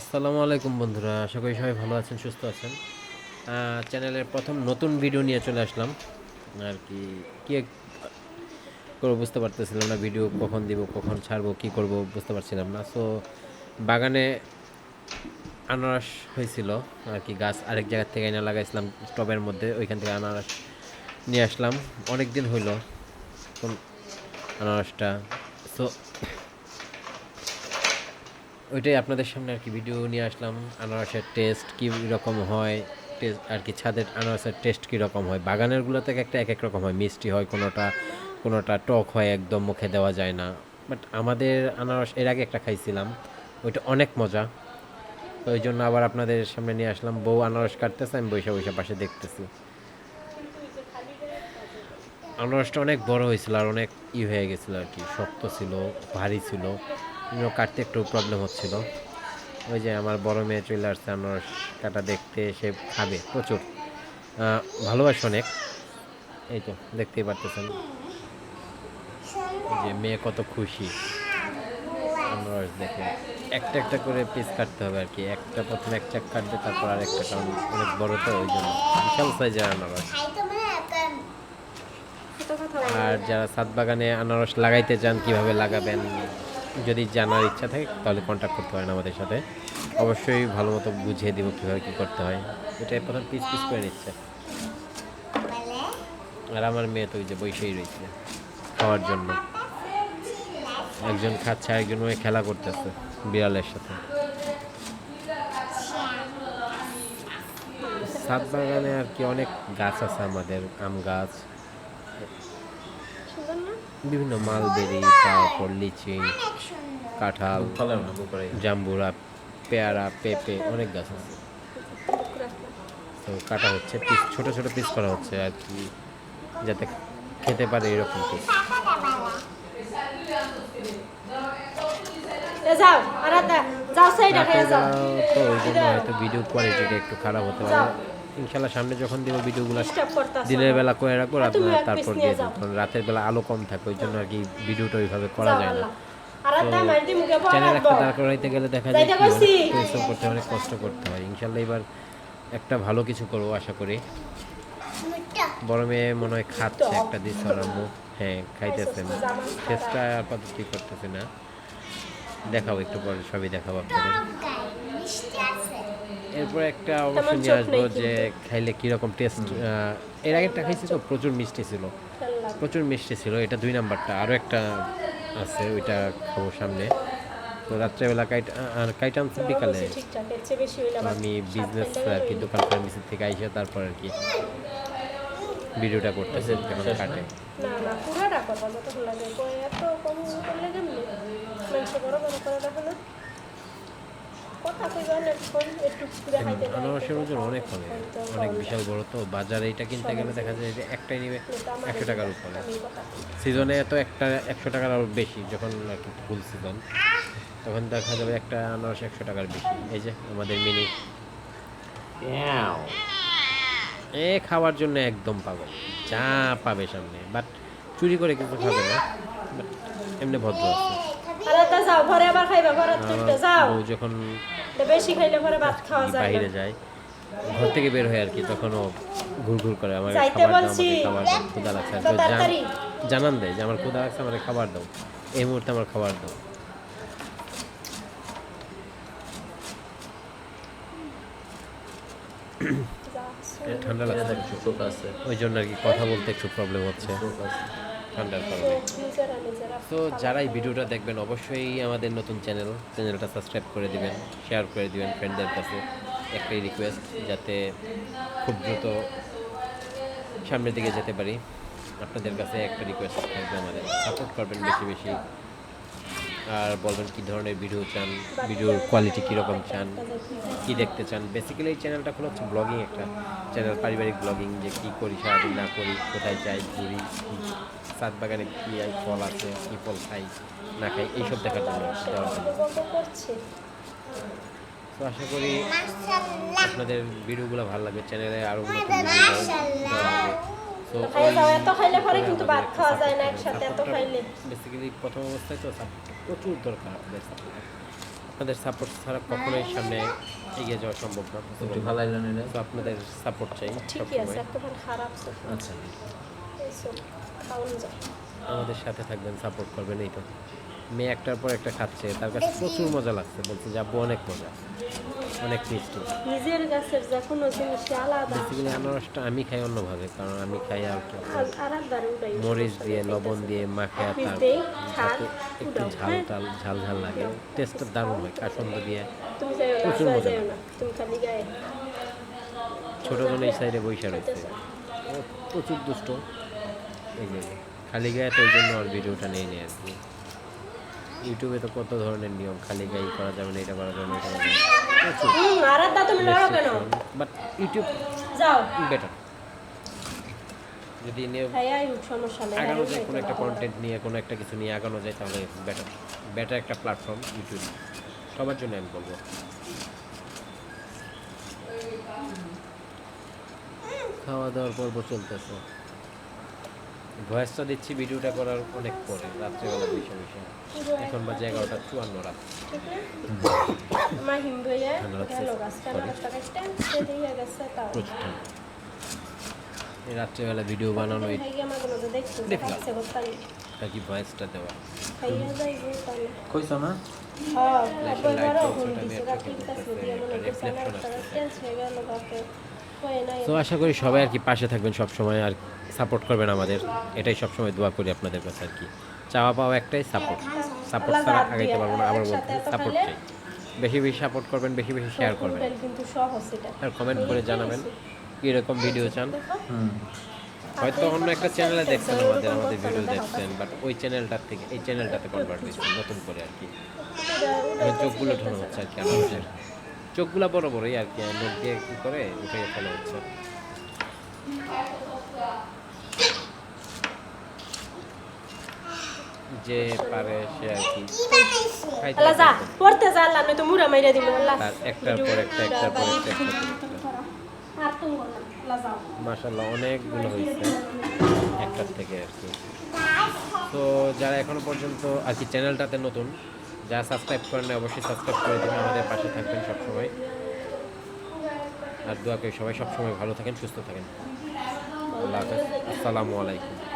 আসসালামু আলাইকুম বন্ধুরা, আশা করি সবাই ভালো আছেন, সুস্থ আছেন। চ্যানেলের প্রথম নতুন ভিডিও নিয়ে চলে আসলাম। আর কি কি করব বুঝতে পারতেছিলাম না ভিডিও কখন দিব, কখন ছাড়বো, কি করব, বুঝতে পারছিলাম না। সো বাগানে আনারস হয়েছিল, আর কি গাছ আরেক জায়গার থেকে এনে লাগাইছিলাম, টবের মধ্যে, ওইখান থেকে আনারস নিয়ে আসলাম। অনেক দিন হইল আনারসটা সো ওইটাই আপনাদের সামনে আর কি ভিডিও নিয়ে আসলাম। আনারসের টেস্ট কী রকম হয়? টেস্ট আর কি ছাদের আনারসের টেস্ট কী রকম হয়? বাগানেরগুলো থেকে একটা এক এক রকম হয়। মিষ্টি হয় কোনোটা কোনোটা টক হয় একদম মুখে দেওয়া যায় না। বাট আমাদের আনারস এর আগে একটা খাইছিলাম। ওইটা অনেক মজা। তো ওই জন্য আবার আপনাদের সামনে নিয়ে আসলাম। বউ আনারস কাটতেছে, আমি বৈশা বৈশা পাশে দেখতেছি। আনারসটা অনেক বড় হয়েছিল আর অনেক ই হয়ে গেছিল আর কি। শক্ত ছিল, ভারী ছিল। কাটতে একটু প্রবলেম হচ্ছিল। ওই যে আমার বড় মেয়ে চলে আসছে আনারস কাটা দেখতে সে খাবে প্রচুর। ভালোবাসে অনেক। এই তো দেখতেই পারতেছেন। যে মেয়ে কত খুশি। আনারস দেখে একটা একটা করে পিস কাটতে হবে আর কি। একটা প্রথমে একটা কাটবে তারপর আর একটা কারণ অনেক বড় তো ওই জন্য। বিশাল সাইজের আনারস। আর যারা ছাদ বাগানে আনারস লাগাইতে চান কীভাবে লাগাবেন? যদি জানার ইচ্ছা থাকে, তাহলে কন্ট্যাক্ট করতে পারেন আমাদের সাথে। অবশ্যই ভালো মতো বুঝিয়ে দিব কীভাবে কী করতে হয়। এটাই প্রথম পিস পিস করে নিচ্ছে। আর আমার মেয়ে তো যে বৈশাই রয়েছে, খাওয়ার জন্য। একজন খাচ্ছে, আরেকজন ওই খেলা করতেছে, বিড়ালের সাথে। ছাদ বাগানে আর কি অনেক গাছ আছে আমাদের, আম গাছ। বিভিন্ন মালবেরি তারপর লিচি কাঁঠাল জাম্বুরা পেয়ারা পেঁপে অনেক গাছ আছে। তো কাটা হচ্ছে পিস ছোট ছোট পিস করা হচ্ছে আর কি যাতে খেতে পারে এরকম পিস তো ওই জন্য হয়তো ভিডিও কোয়ালিটিটা একটু খারাপ হতে পারে। ইনশাল্লাহ সামনে যখন দিব ভিডিওগুলো দিনের বেলা করে রাখব রাত তারপর দিয়ে রাতের বেলা আলো কম থাকে ওই জন্য আর কি ভিডিওটা ওইভাবে করা যায় না। চ্যানেল একটা দাঁড় করাইতে গেলে দেখা যায় কি পরিশ্রম করতে অনেক কষ্ট করতে হয়। ইনশাল্লাহ এবার একটা ভালো কিছু করব আশা করি। বড় মেয়ে মনে হয় খাচ্ছে একটা দিচ্ছে আম্মু। হ্যাঁ খাইতেছে চেষ্টা আপাতত ঠিক করতেছে না। দেখাবো একটু পরে সবই দেখাবো আপনাদের। এরপর একটা অবশ্যই নিয়ে আসব যে খাইলে কীরকম টেস্ট এর আগেরটা খাইছি তো প্রচুর মিষ্টি ছিল। প্রচুর মিষ্টি ছিল এটা দুই নাম্বারটা। আরও একটা আছে ওইটা খাব সামনে। তো রাত্রেবেলা কাইট আর কাইট আনছি বিকালে। আমি বিজনেস আর কি দোকান ফার্মেসি থেকে আইসে তারপর আর কি ভিডিওটা করতেছি যখন কাটে? না না আনারসের ওজন অনেক হবে অনেক বিশাল বড় তো বাজারে এটা কিনতে গেলে দেখা যায় যে একটাই নিবে একশো টাকার উপরে। সিজনে তো একটা একশো টাকার আরও বেশি যখন ফুল সিজন তখন দেখা যাবে একটা আনারস একশো টাকার বেশি এই যে আমাদের মিনি এ খাওয়ার জন্য একদম পাগল যা পাবে সামনে বাট চুরি করে কিছু খাবে না বাট এমনি ভদ্র আছে যাও ঘরে আবার খাইবা ঘরে তুলতে যাও। যখন বেশি খাইলে পরে ভাত খাওয়া যায় বাইরে যায় ঘর থেকে বের হয় আর কি তখন ও ঘুর ঘুর করে আমার যাইতে খাবার দাও বলছি। ক্ষুদা লাগছে। জানান দেয় যে আমার ক্ষুদা লাগছে আমার খাবার দাও এই মুহূর্তে আমার খাবার দাও। ঠান্ডা লাগছে ওই জন্য আর কি কথা বলতে একটু প্রবলেম হচ্ছে। ঠান্ডার কারণে তো যারাই ভিডিওটা দেখবেন অবশ্যই আমাদের নতুন চ্যানেল চ্যানেলটা সাবস্ক্রাইব করে দিবেন শেয়ার করে দিবেন ফ্রেন্ডদের কাছে। একটাই রিকোয়েস্ট যাতে খুব দ্রুত সামনের দিকে যেতে পারি। আপনাদের কাছে একটা রিকোয়েস্ট থাকবে আমাদের। সাপোর্ট করবেন বেশি বেশি। আর বলবেন কী ধরনের ভিডিও চান ভিডিওর কোয়ালিটি কীরকম চান কী দেখতে চান? বেসিক্যালি এই চ্যানেলটা হলো হচ্ছে ব্লগিং একটা চ্যানেল পারিবারিক ব্লগিং যে কী করি সারাদিন না করি কোথায় যাই ঘুরি কী সাত বাগানে কী ফল আছে কী ফল খাই না খাই এইসব দেখার জন্য দেওয়ার জন্য। তো আশা করি আপনাদের ভিডিওগুলো ভালো লাগবে চ্যানেলে আরও তো এত খাইলে পরে কিন্তু ভাত খাওয়া যায় না একসাথে এত খাইলে। বেসিক্যালি প্রথম অবস্থায় তো সাপোর্ট প্রচুর দরকার আপনাদের সাপোর্ট আপনাদের সাপোর্ট ছাড়া কখনোই সামনে এগিয়ে যাওয়া সম্ভব না একটু ভালো লাগল না? তো আপনাদের সাপোর্ট চাই ঠিকই আছে একেবারে খারাপ আচ্ছা। আমাদের সাথে থাকবেন সাপোর্ট করবেন এই তো। মেয়ে একটার পর একটা খাচ্ছে তার কাছে প্রচুর মজা লাগছে বলছে যে আব্বু অনেক মজা অনেক মিষ্টি নিজের গাছের যে কোনো জিনিস আলাদা। বেসিক্যালি আনারসটা আমি খাই অন্যভাবে কারণ আমি খাই আর মরিচ দিয়ে লবণ দিয়ে মাখে সাথে একটু ঝাল হ্যাঁ? টাল ঝাল ঝাল লাগে। টেস্টটা দারুণ হয় কাসন্দ দিয়ে। প্রচুর মজা। যাইও না। তুমি খালি গায়ে। ছোট জন এই সাইডে বৈশা রয়েছে। প্রচুর দুষ্ট। এই যে খালি গায়ে তো ওই জন্য আর ভিডিওটা নেই নি আর কি। ইউটিউবে তো কত ধরনের নিয়ম খালি গায়ে করা যাবে না এটা করা যাবে না এটা করা যাবে কেন? বাট ইউটিউব যাও। বেটার যদি নিয়ে হ্যাঁ আই সমস্যা নেই আগানো যায় কোনো একটা কন্টেন্ট নিয়ে কোনো একটা কিছু নিয়ে আগানো যায় তাহলে বেটার বেটার একটা প্ল্যাটফর্ম ইউটিউব সবার জন্য আমি বলব। খাওয়া দাওয়ার পর্ব চলতেছে। ভয়েসটা দিচ্ছি ভিডিওটা করার অনেক পরে রাত্রেবেলা বসে বসে। এখন বাজে এগারোটা চুয়ান্ন রাত। ঠান্ডা এই রাত্রেবেলা ভিডিও বানানো খাইয়া আমার কোনো দেখছ দেখলাম। খাচ্ছে কোথায়? এটা কি ভয়েসটা দেওয়া? কইছো না? হ্যাঁ তো আশা করি সবাই আর কি পাশে থাকবেন সব সময় আর সাপোর্ট করবেন আমাদের। এটাই সব সময় দোয়া করি আপনাদের কাছে আর কি। চাওয়া পাওয়া একটাই সাপোর্ট সাপোর্ট ছাড়া আগাইতে পারব না আবার বলতে সাপোর্ট চাই। বেশি বেশি সাপোর্ট করবেন বেশি বেশি শেয়ার করবেন। কিন্তু সহজ এটা। আর কমেন্ট করে জানাবেন কীরকম ভিডিও চান। হুম হয়তো অন্য একটা চ্যানেলে দেখছেন আমাদের আমাদের ভিডিও দেখছেন বাট ওই চ্যানেলটার থেকে এই চ্যানেলটাতে কনভার্ট হয়েছে নতুন করে আর কি। চোখগুলো ঠোনো হচ্ছে আর কি আমাদের। চোখগুলো বড় বড়ই আর কি মুখ দিয়ে কি করে উঠে ফেলা হচ্ছে। যে পারে সে আর কি আল্লাহ যা পড়তে যা আল্লাহ নয়তো মুড়া মাইরা দিব আল্লাহ। একটার পর একটা একটার পর একটা মাশাল্লাহ অনেকগুলো হয়েছে একটার থেকে আর কি। তো যারা এখনও পর্যন্ত আর কি চ্যানেলটাতে নতুন যারা সাবস্ক্রাইব করেন না অবশ্যই সাবস্ক্রাইব করে দেবেন, আমাদের পাশে থাকবেন সবসময়। আর দোয়া করি সবাই সবসময় ভালো থাকেন, সুস্থ থাকেন। আল্লাহ হাফেজ। আসসালামু আলাইকুম।